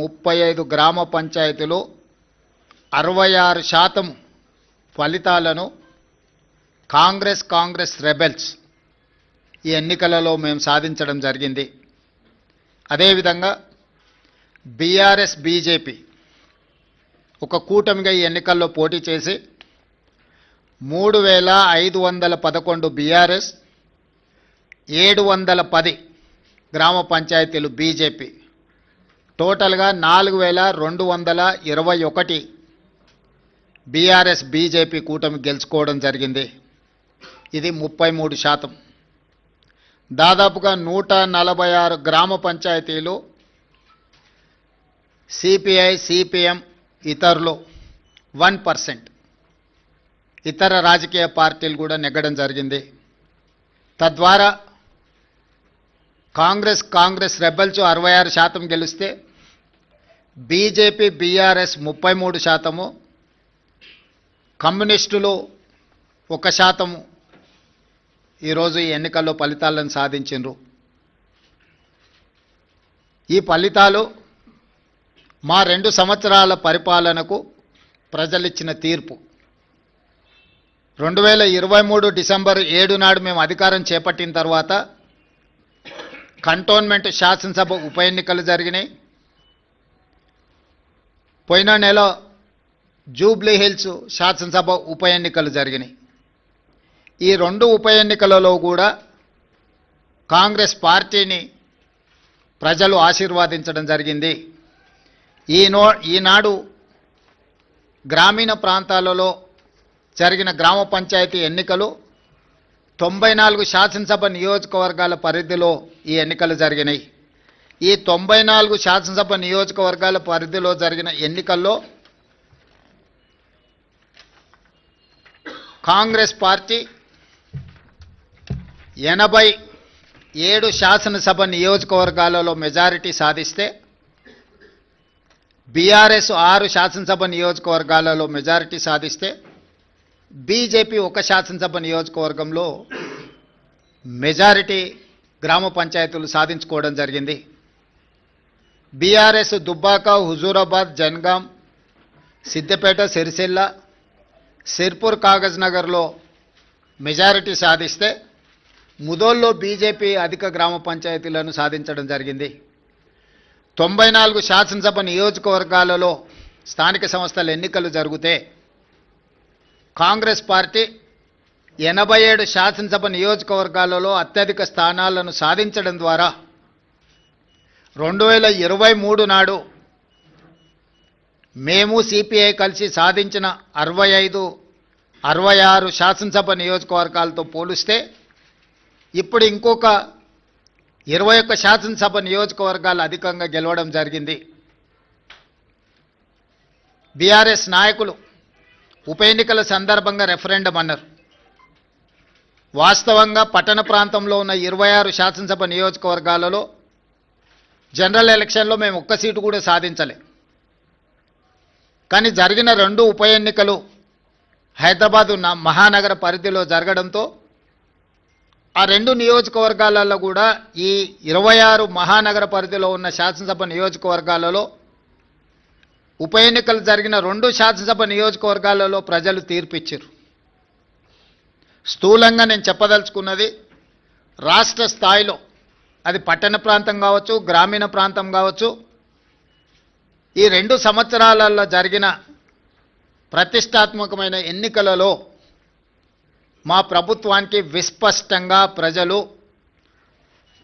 ముప్పై ఐదు గ్రామ పంచాయతీలు అరవై ఆరు శాతం ఫలితాలను కాంగ్రెస్ కాంగ్రెస్ రెబెల్స్ ఈ ఎన్నికలలో మేము సాధించడం జరిగింది. అదేవిధంగా బీఆర్ఎస్ బీజేపీ ఒక కూటమిగా ఈ ఎన్నికల్లో పోటీ చేసి మూడు వేల ఐదు వందల పదకొండు బీఆర్ఎస్ ఏడు వందల పది గ్రామ పంచాయతీలు బీజేపీ టోటల్గా నాలుగు వేల రెండు వందల ఇరవై ఒకటి బీఆర్ఎస్ బీజేపీ కూటమి గెలుచుకోవడం జరిగింది. ఇది ముప్పై మూడు శాతం. దాదాపుగా నూట నలభై ఆరు గ్రామ పంచాయతీలు సిపిఐ సిపిఎం ఇతరులు వన్ పర్సెంట్. ఇతర రాజకీయ పార్టీలు కూడా నెగ్గడం జరిగింది. తద్వారా కాంగ్రెస్ కాంగ్రెస్ రెబల్స్ అరవై ఆరు శాతం గెలిస్తే బీజేపీ బీఆర్ఎస్ ముప్పై మూడు శాతము కమ్యూనిస్టులు ఒక శాతము. ఈరోజు ఈ ఎన్నికల్లో ఫలితాలను సాధించిండ్రు. ఈ ఫలితాలు మా రెండు సంవత్సరాల పరిపాలనకు ప్రజలిచ్చిన తీర్పు. రెండు వేల ఇరవై మూడు డిసెంబర్ ఏడు నాడు మేము అధికారం చేపట్టిన తర్వాత కంటోన్మెంట్ శాసనసభ ఉప ఎన్నికలు జరిగినాయి. పోయిన నెల జూబ్లీ హిల్స్ శాసనసభ ఉప ఎన్నికలు జరిగినాయి. ఈ రెండు ఉప ఎన్నికలలో కూడా కాంగ్రెస్ పార్టీని ప్రజలు ఆశీర్వాదించడం జరిగింది. ఈనో ఈనాడు గ్రామీణ ప్రాంతాలలో జరిగిన గ్రామ పంచాయతీ ఎన్నికలు తొంభై నాలుగు శాసనసభ నియోజకవర్గాల పరిధిలో ఈ ఎన్నికలు జరిగినాయి. ఈ తొంభై నాలుగు శాసనసభ నియోజకవర్గాల పరిధిలో జరిగిన ఎన్నికల్లో కాంగ్రెస్ పార్టీ ఎనభై ఏడు శాసనసభ నియోజకవర్గాలలో మెజారిటీ సాధిస్తే బీఆర్ఎస్ ఆరు శాసనసభ నియోజకవర్గాలలో మెజారిటీ సాధిస్తే బీజేపీ ఒక శాసనసభ నియోజకవర్గంలో మెజారిటీ గ్రామ పంచాయతీలు సాధించుకోవడం జరిగింది. బీఆర్ఎస్ దుబ్బాక హుజూరాబాద్ జన్గాం సిద్దిపేట సిరిసిల్ల సిర్పూర్ కాగజ్ నగర్లో మెజారిటీ సాధిస్తే ముదోల్లో బీజేపీ అధిక గ్రామ పంచాయతీలను సాధించడం జరిగింది. తొంభై నాలుగు శాసనసభ నియోజకవర్గాలలో స్థానిక సంస్థల ఎన్నికలు జరిగితే కాంగ్రెస్ పార్టీ ఎనభై ఏడు శాసనసభ నియోజకవర్గాలలో అత్యధిక స్థానాలను సాధించడం ద్వారా రెండు వేల ఇరవై మూడు నాడు మేము సిపిఐ కలిసి సాధించిన అరవై ఐదు అరవై ఆరు శాసనసభ నియోజకవర్గాలతో పోలిస్తే ఇప్పుడు ఇంకొక ఇరవై ఒక్క శాసనసభ నియోజకవర్గాలు అధికంగా గెలవడం జరిగింది. బీఆర్ఎస్ నాయకులు ఉప ఎన్నికల సందర్భంగా రెఫరెండం అన్నారు. వాస్తవంగా పట్టణ ప్రాంతంలో ఉన్న ఇరవై ఆరు శాసనసభ నియోజకవర్గాలలో జనరల్ ఎలక్షన్లో మేము ఒక్క సీటు కూడా సాధించలే. కానీ జరిగిన రెండు ఉప ఎన్నికలు హైదరాబాదు మహానగర పరిధిలో జరగడంతో ఆ రెండు నియోజకవర్గాలలో కూడా ఈ ఇరవై ఆరు మహానగర పరిధిలో ఉన్న శాసనసభ నియోజకవర్గాలలో ఉప ఎన్నికలు జరిగిన రెండు శాసనసభ నియోజకవర్గాలలో ప్రజలు తీర్పిచ్చారు. స్థూలంగా నేను చెప్పదలుచుకున్నది రాష్ట్ర స్థాయిలో అది పట్టణ ప్రాంతం కావచ్చు గ్రామీణ ప్రాంతం కావచ్చు ఈ రెండు సంవత్సరాలలో జరిగిన ప్రతిష్టాత్మకమైన ఎన్నికలలో మా ప్రభుత్వానికి విస్పష్టంగా ప్రజలు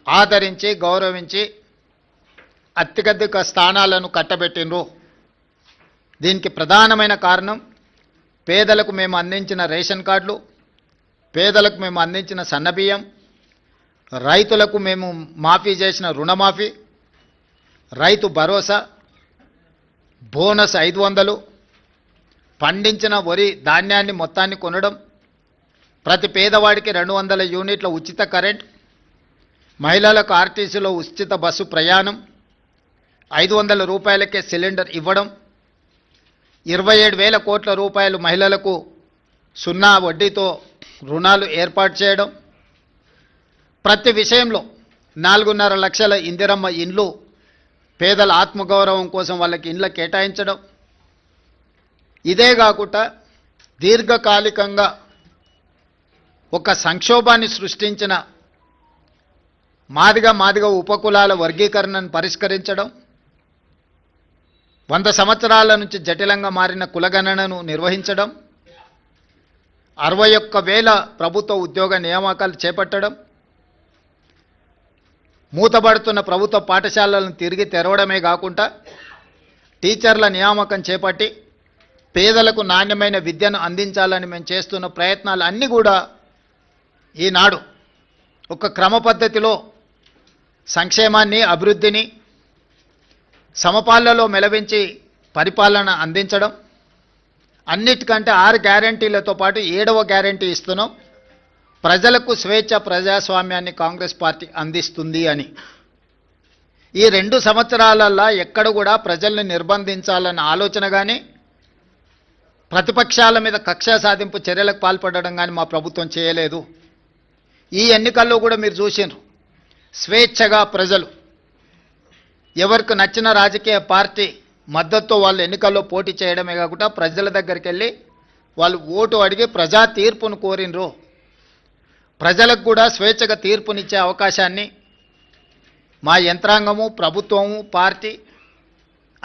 ఆదరించి గౌరవించి అత్యధిక స్థానాలను కట్టబెట్టినరు దీనికి ప్రధానమైన కారణం పేదలకు మేము అందించిన రేషన్ కార్డులు పేదలకు మేము అందించిన సన్నబియ్యం రైతులకు మేము మాఫీ చేసిన రుణమాఫీ రైతు భరోసా బోనస్ ఐదు వందలు పండించిన వరి ధాన్యాన్ని మొత్తాన్ని కొనడం ప్రతి పేదవాడికి రెండు వందల యూనిట్ల ఉచిత కరెంట్ మహిళలకు ఆర్టీసీలో ఉచిత బస్సు ప్రయాణం ఐదు వందల రూపాయలకే సిలిండర్ ఇవ్వడం ఇరవై ఏడు వేల కోట్ల రూపాయలు మహిళలకు సున్నా వడ్డీతో రుణాలు ఏర్పాటు చేయడం ప్రతి విషయంలో నాలుగున్నర లక్షల ఇందిరమ్మ ఇండ్లు పేదల ఆత్మగౌరవం కోసం వాళ్ళకి ఇండ్ల కేటాయించడం. ఇదే కాకుండా దీర్ఘకాలికంగా ఒక సంక్షోభాన్ని సృష్టించిన మాదిగ మాదిగ ఉపకులాల వర్గీకరణను పరిష్కరించడం వంద సంవత్సరాల నుంచి జటిలంగా మారిన కులగణనను నిర్వహించడం అరవై ఒక్క వేల ప్రభుత్వ ఉద్యోగ నియామకాలు చేపట్టడం మూతబడుతున్న ప్రభుత్వ పాఠశాలలను తిరిగి తెరవడమే కాకుండా టీచర్ల నియామకం చేపట్టి పేదలకు నాణ్యమైన విద్యను అందించాలని మేము చేస్తున్న ప్రయత్నాలు అన్నీ కూడా ఈనాడు ఒక క్రమ పద్ధతిలో సంక్షేమాన్ని అభివృద్ధిని సమపాలలో మెలవించి పరిపాలన అందించడం. అన్నిటికంటే ఆరు గ్యారంటీలతో పాటు ఏడవ గ్యారంటీ ఇస్తున్నాం. ప్రజలకు స్వేచ్ఛ ప్రజాస్వామ్యాన్ని కాంగ్రెస్ పార్టీ అందిస్తుంది అని. ఈ రెండు సంవత్సరాలల్లా ఎక్కడ కూడా ప్రజల్ని నిర్బంధించాలన్న ఆలోచన కానీ ప్రతిపక్షాల మీద కక్ష సాధింపు చర్యలకు పాల్పడడం కానీ మా ప్రభుత్వం చేయలేదు. ఈ ఎన్నికల్లో కూడా మీరు చూసినారు స్వేచ్ఛగా ప్రజలు ఎవరికి నచ్చిన రాజకీయ పార్టీ మద్దతుతో వాళ్ళు ఎన్నికల్లో పోటీ చేయడమే కాకుండా ప్రజల దగ్గరికి వెళ్ళి వాళ్ళు ఓటు అడిగి ప్రజా తీర్పును కోరినరు ప్రజలకు కూడా స్వేచ్ఛగా తీర్పునిచ్చే అవకాశాన్ని మా యంత్రాంగము ప్రభుత్వము పార్టీ